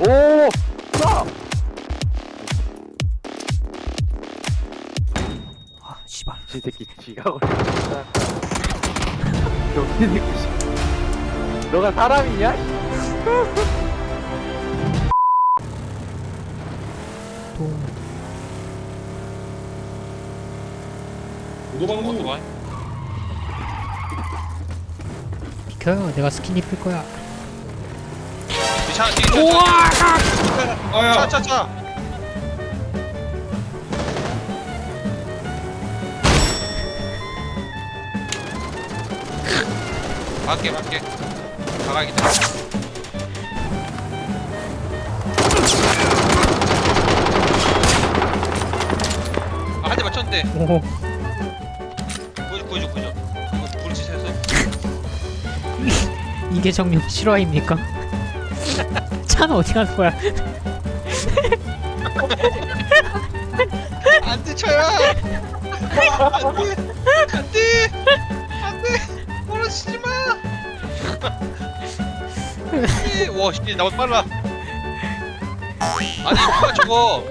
오! 쏴! 아 씨발 이 새끼 지가 걸렸다. 병신 새끼. 씨. 너가 사람이냐? 동 오토바이? 비켜 내가 스킨 입힐 거야 이 차, 뒤에 우와 아야 차, 차, 차. 갈게, 갈게. 가가야겠다. 아, 한 대 맞췄는데. 오 구해줘, 구해줘. 이거 불치해서. 이게 정령 실화입니까? 차는 어디 가는 거야? 안 돼, 차야! 안 돼! 안 돼! 안 돼! 멀어지지 마! 안 돼! 와, 씨, 나보다 빨라. 아니, 누가 저거.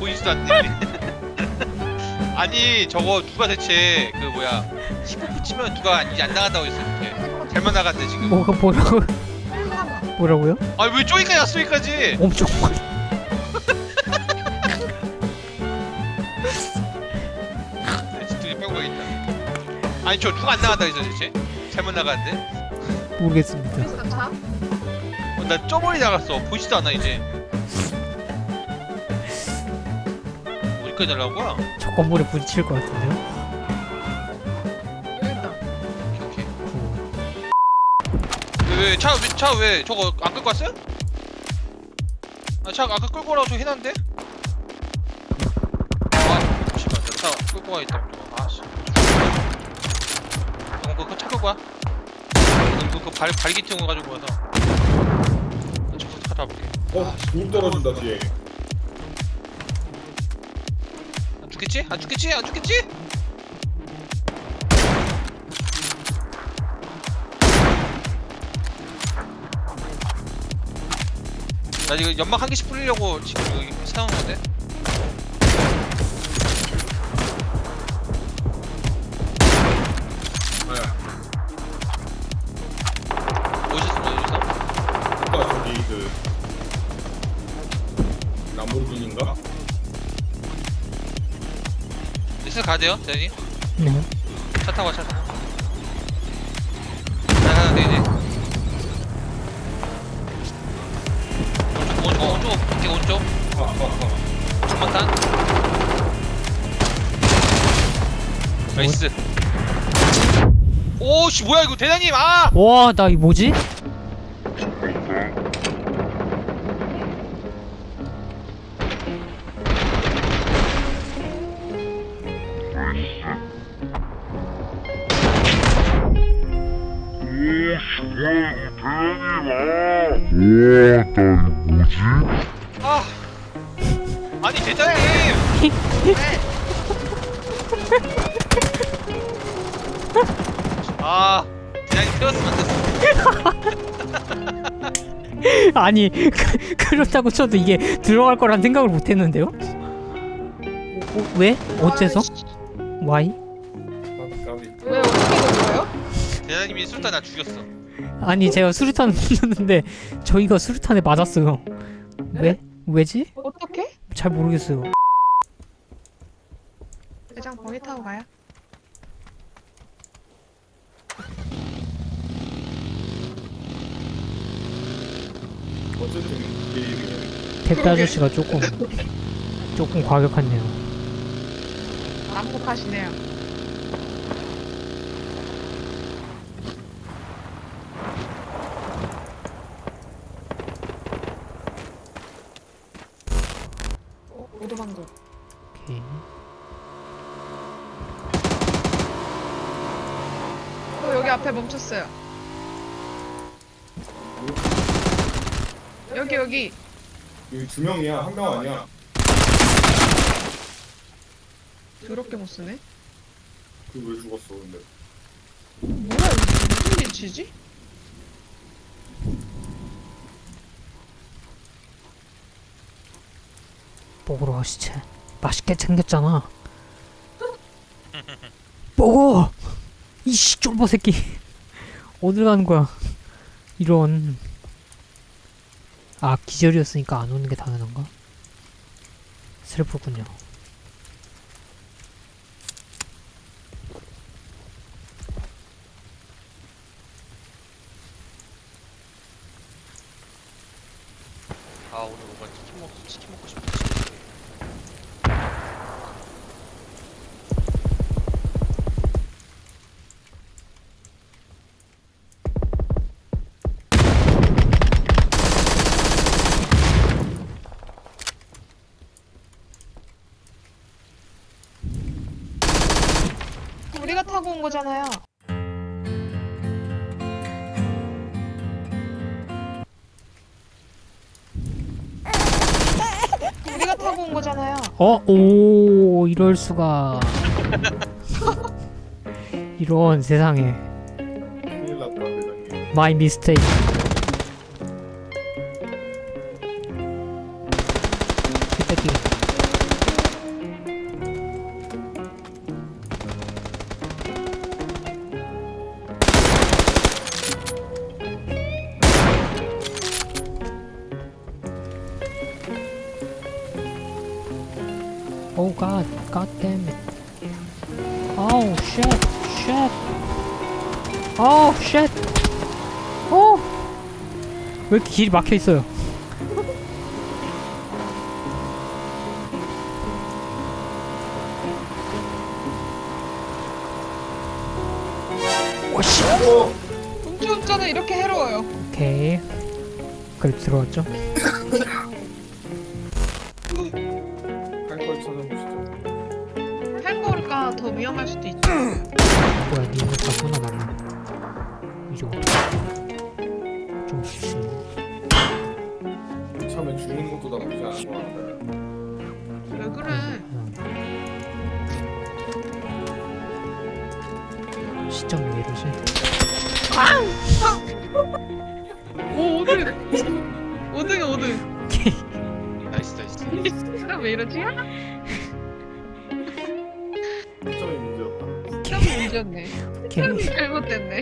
보이지도 않네. 아니, 저거 누가 대체, 그 뭐야. 10분 붙이면 누가 이제 안 나간다고 했어, 이렇게. 잘못 나갔대, 지금. 뭐가 뭐라고 뭐라고요? 아, 왜 쪼이까지 왔어, 여기까지? 엄청 많이 진짜 빼고 가겠다. 아니, 저 누가 안 나간다고 했어, 대체? 잘못 나갔는데? 모르겠습니다 어, 나 저번에 나갔어. 보이지도 않아 이제. 어디까지 달라고 거야? 저 건물에 부딪힐 것 같은데요? 왜왜 차 왜 차 왜 저거 안 끌고 왔어요? 아 차 아까 끌고 오라고 저 해놨는데? 아 씨발 차 끌고 가야겠다. 저거. 아씨. 어 그거 차 끌고 와. 그발 발기퉁을 가지고 와서. 저거 갖다 볼게. 어돌 떨어진다 뒤에 안 죽겠지? 안 죽겠지? 안 죽겠지? 나 이거 연막 한 개씩 뿌리려고 지금 여기 세운 건데. 어디서 어디서? 아까 저기 그 람보르기니인가? 리스 가야 돼요, 대니. 네차 타고 와, 차 타고. 전방탄. 나이스. 오씨 뭐야 이거 대장님 아! 와, 나 이 뭐지? 아 아 대장님 태웠으면 안 됐어 아니 그, 그렇다고 쳐도 이게 들어갈 거란 생각을 못 했는데요? 어, 어, 왜? 어째서? 까비 왜 어떻게 된 거예요? 대장님이 술탄 나 죽였어 아니 제가 수류탄 던졌는데 저희가 수류탄에 맞았어요 왜? 왜지? 어떻게? 잘 모르겠어요 거기 타고 가요? 어쨌든 택배 아저씨가 조금 조금 과격하네요 난폭하시네요. 어, 오도방구. 앞에 멈췄어요. 여기 여기. 여기 두 명이야 한 명 아니야 더럽게 못 쓰네. 그 왜 죽었어 근데 뭐야 무슨 일치지? 먹으러 가시지. 맛있게 챙겼잖아. 먹어! 이씨 쫄보 새끼. 어딜 가는 거야? 이런. 아 기절이었으니까 안 오는 게 당연한가? 슬프군요 아 오늘 뭔가 치킨 먹 치킨 먹고 싶다. 우리가 타고 온 거잖아요. 우리가 타고 온 거잖아요. 어? 오 이럴 수가 이런 세상에 큰일 났다 대장님 마이 미스테이크 왜 이렇게 길이 막혀 있어요? 오씨. 음주운전은 이렇게 해로워요. 오케이. 그래 들어왔죠? 그래? 시점이 왜 이러지? 오 5등. 5등에 5등. 나이스 나이스. 나왜 이러지? 점이 문제였다 참 문제였네. 참 오케이. 잘못됐네.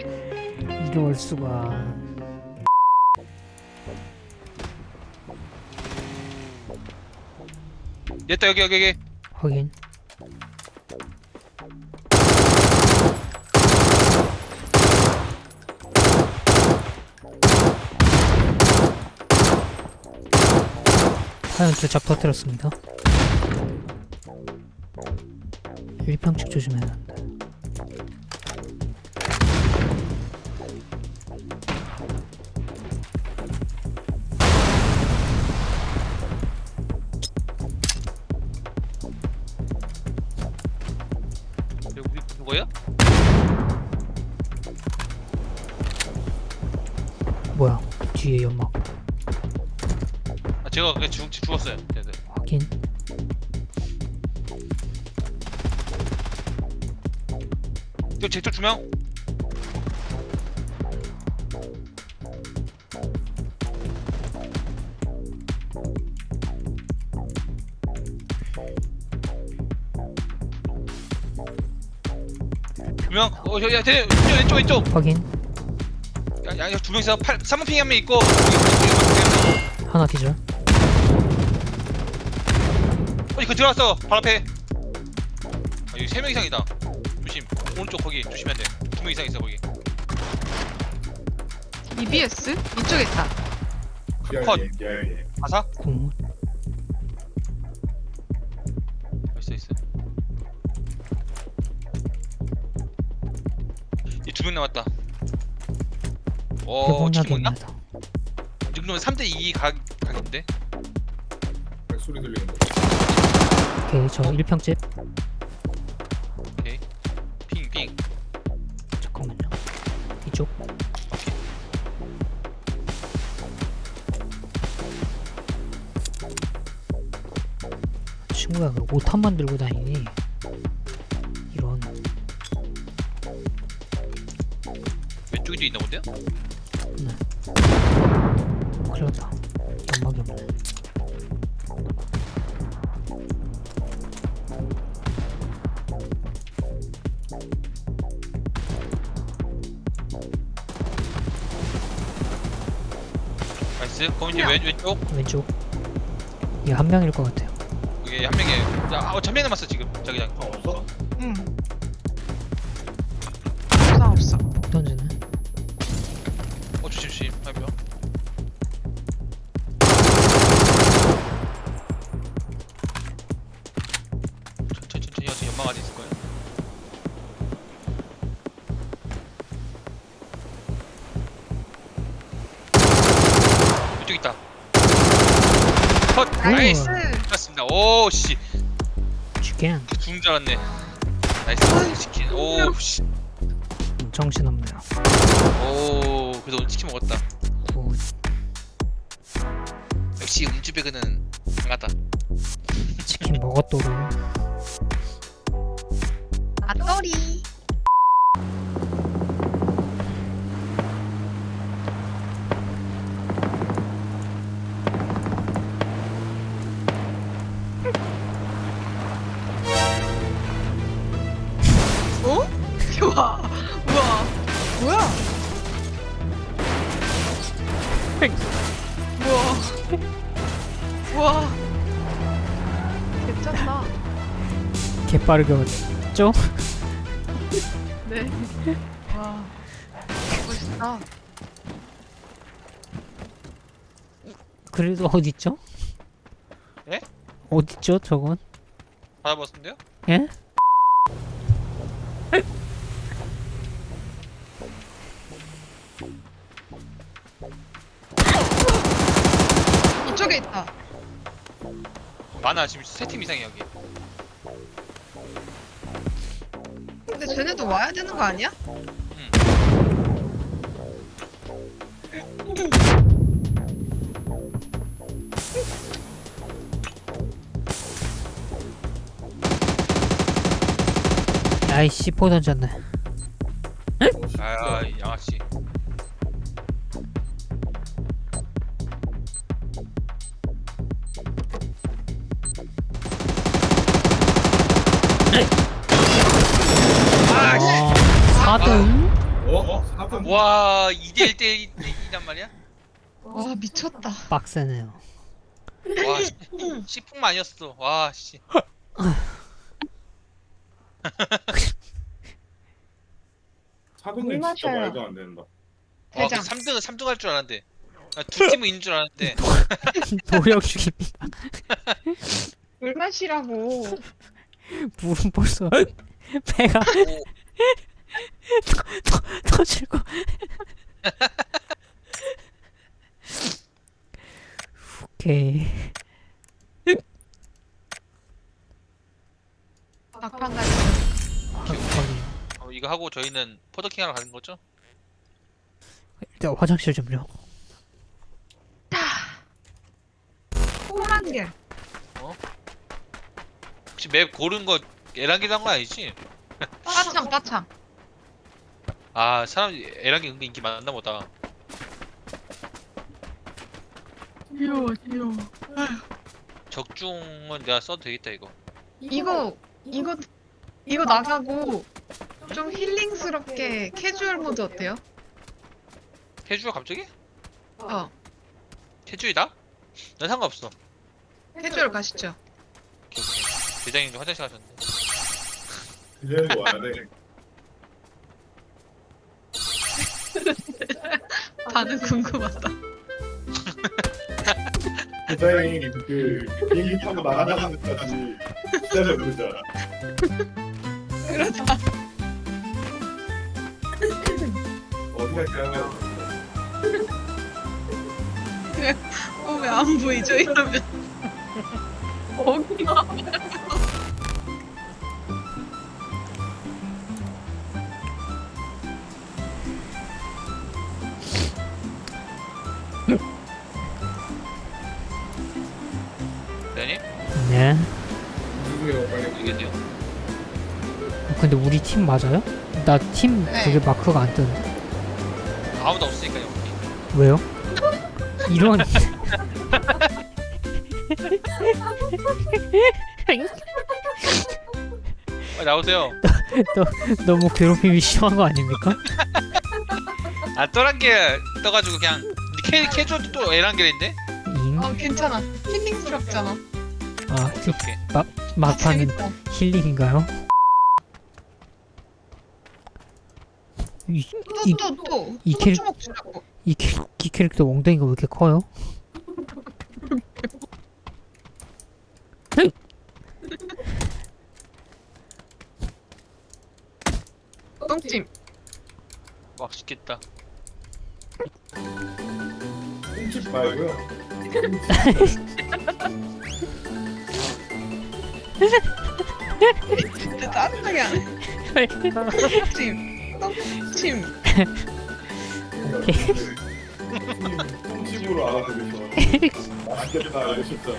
이럴 수가. 얘다 여기 여기 여기. 확인. 화연 두짝 터뜨렸습니다. 1평씩 조심해야 한다. 뭐야? 뒤에 연막 아 제가 그냥 죽 죽었어요. 네네. 확인. 저 제쪽 두 명. 두 명. 어, 야, 야, 쟤 왼쪽, 왼쪽, 왼쪽. 확인. 야, 야, 두 명이서 팔, 3번 핑한명 있고. 어, 하나 기절. 이거 들어왔어. 바로 앞에. 아, 여기 세명 이상이다. 조심. 오른쪽 거기 조심해야 돼. 두 명 이상 있어 거기. EBS 이쪽에 있다. 컷. 가사? 공. 있어 있어. 이 두 명 남았다. 어, 지금 있나? 대본약입니다. 이 정도면 3대 2 각, 각인데? 발소리 들리는 거 오케이 저 1평집. 오케이. 핑, 핑. 잠깐만요. 이쪽. 친구야 그 오탄만 들고 다니니 이런 왼쪽에 도 있나 본데요? 틀렸다. 좀 만져봐. 나이스 고민님 왼쪽 왼쪽. 이게 한 명일 것 같아요. 이게 한 명이에요 자, 아, 어, 천명 남았어 지금 자기장 어, 어? 응 컷. 나이스. 끝났습니다. 오씨. 치킨. 죽는 줄 알았네. 나이스. 치킨. 오씨. 정신없네요. 오 그래도 오늘 치킨 먹었다. 굿. 역시 음주배그는 강하다. 치킨 먹었도록. 아떠리. 어? 우와. 우와. 뭐야? 우와. 우와. 괜찮다. 개빠르게 왔죠? 네. 와. 멋있다. 그래도 어딨죠? 예? 어딨죠 저건? 받아봤는데요? 예? 이쪽에 있다. 많아 지금 세 팀 이상이 여기 근데 쟤네도 와야 되는 거 아니야? 아이씨 포 던졌네. 어, 씨. 아이 양아치 아, 4등? 어? 어? 사건 와 2대 1 대 1이란 말이야? 와 미쳤다. 빡세네요. 와 시풍만 아니었어 와씨 물 진짜 마셔요. 말도 안 된다 와 대장. 3등은 3등 할 줄 알았는데 아, 두 팀은 있는 줄 알았는데 노력 중입니다. 물 마시라고. 물은 벌써 배가 오, 터- 터질 거. 오케이. 막판 가자. 거기 어, 이거 하고 저희는 포더킹 하러 가는 거죠? 일단 화장실 좀요. 호랑길. 혹시 맵 고른 거 에란기로 한거 아니지? 빠참 빠참. 아 사람 에란기 은근 인기 많나 보다 귀여워 귀여워. 적중은 내가 써도 되겠다 이거 이거 이거 이거 나가고 좀 힐링스럽게 캐주얼 모드 어때요? 캐주얼 갑자기? 어 캐주얼이다? 난 상관없어 캐주얼 가시죠. 오케이. 대장님도 화장실 가셨는데 이제도 와야 돼 반응 궁금하다. 부장이 그 비행기 타고 나가자는 데까지 기다려 보자 그러다. 어디 갈까요? 어 왜 안 보이죠 이러면? 어기가 네. 누구요 빨리 모르겠네요 근데 우리 팀 맞아요? 나 팀 네. 그게 마크가 안 뜨는데. 아무도 없으니까요 우리. 왜요? 이런 빨리 나오세요 너무 괴롭힘이 심한 거 아닙니까? 아 떠란 게 떠가지고 그냥 캐 캐주얼도 또 에란겔인데? 잉? 어 괜찮아. 힐링스럽잖아. 아 지- 오케이. 막판은 재밌다. 힐링인가요? 이, 이, 또또 또. 이 캐릭-. 이, 캐, 이 캐릭터 엉덩이가 왜 이렇게 커요? 똥찜. 맛있겠다. 흠집 말고요. 진짜 짜증나게 하네. 똥찜. 똥찜. 오케이. 흠집으로 알아들으셔. 맛있겠다 이러셨잖아.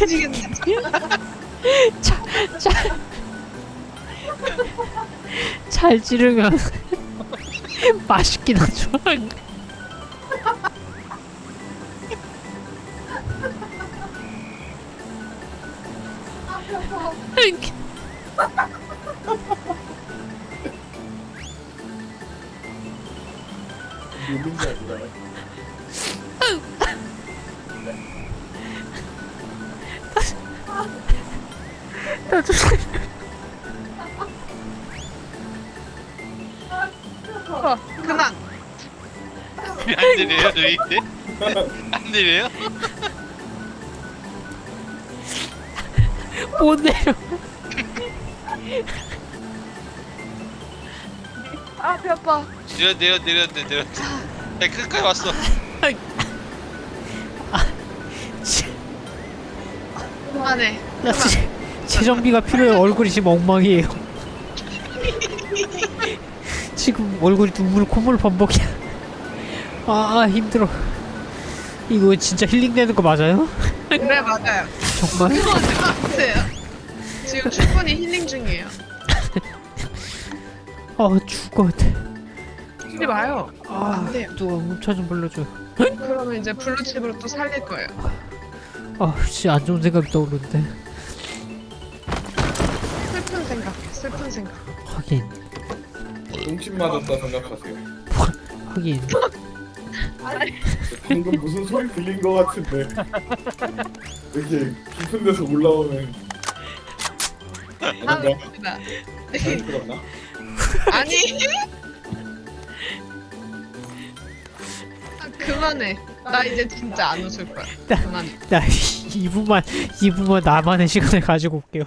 미치겠네. 잘 찌르면 맛있긴 하죠. 누군지 알구나. 어, 그만. 안 들려요 너희들? 안 들려요? 못 내려. 아, 배 아파. 내려 내려 내려 내려 내려. 야 끝까지 왔어. 그만해. 나 재- 재정비가 필요해. 얼굴이 지금 엉망이에요. 지금 얼굴이 눈물 콧물 범벅이야. 아, 아 힘들어. 이거 진짜 힐링되는 거 맞아요? 그래, 맞아요. 정말? 그만하지 마세요. 지금 충분히 힐링 중이에요. 아 죽어. 하지 마요. 아 안 돼요. 누가 음차 좀 불러줘. 그러면 이제 블루칩으로 또 살릴 거예요. 아 진짜 안 좋은 생각이 떠오르는데. 슬픈 생각, 슬픈 생각. 하긴 흠집 맞았다 생각하세요. 하긴. 방금 무슨 소리 들린 거 같은데. 이렇게 깊은 데서 올라오는. 아. 잘못 들었나? 아니. 아, 그만해. 나 이제 진짜 안 웃을 거야. 나- 그만해. 나 2분만 2분만 나만의 시간을 가지고 올게요.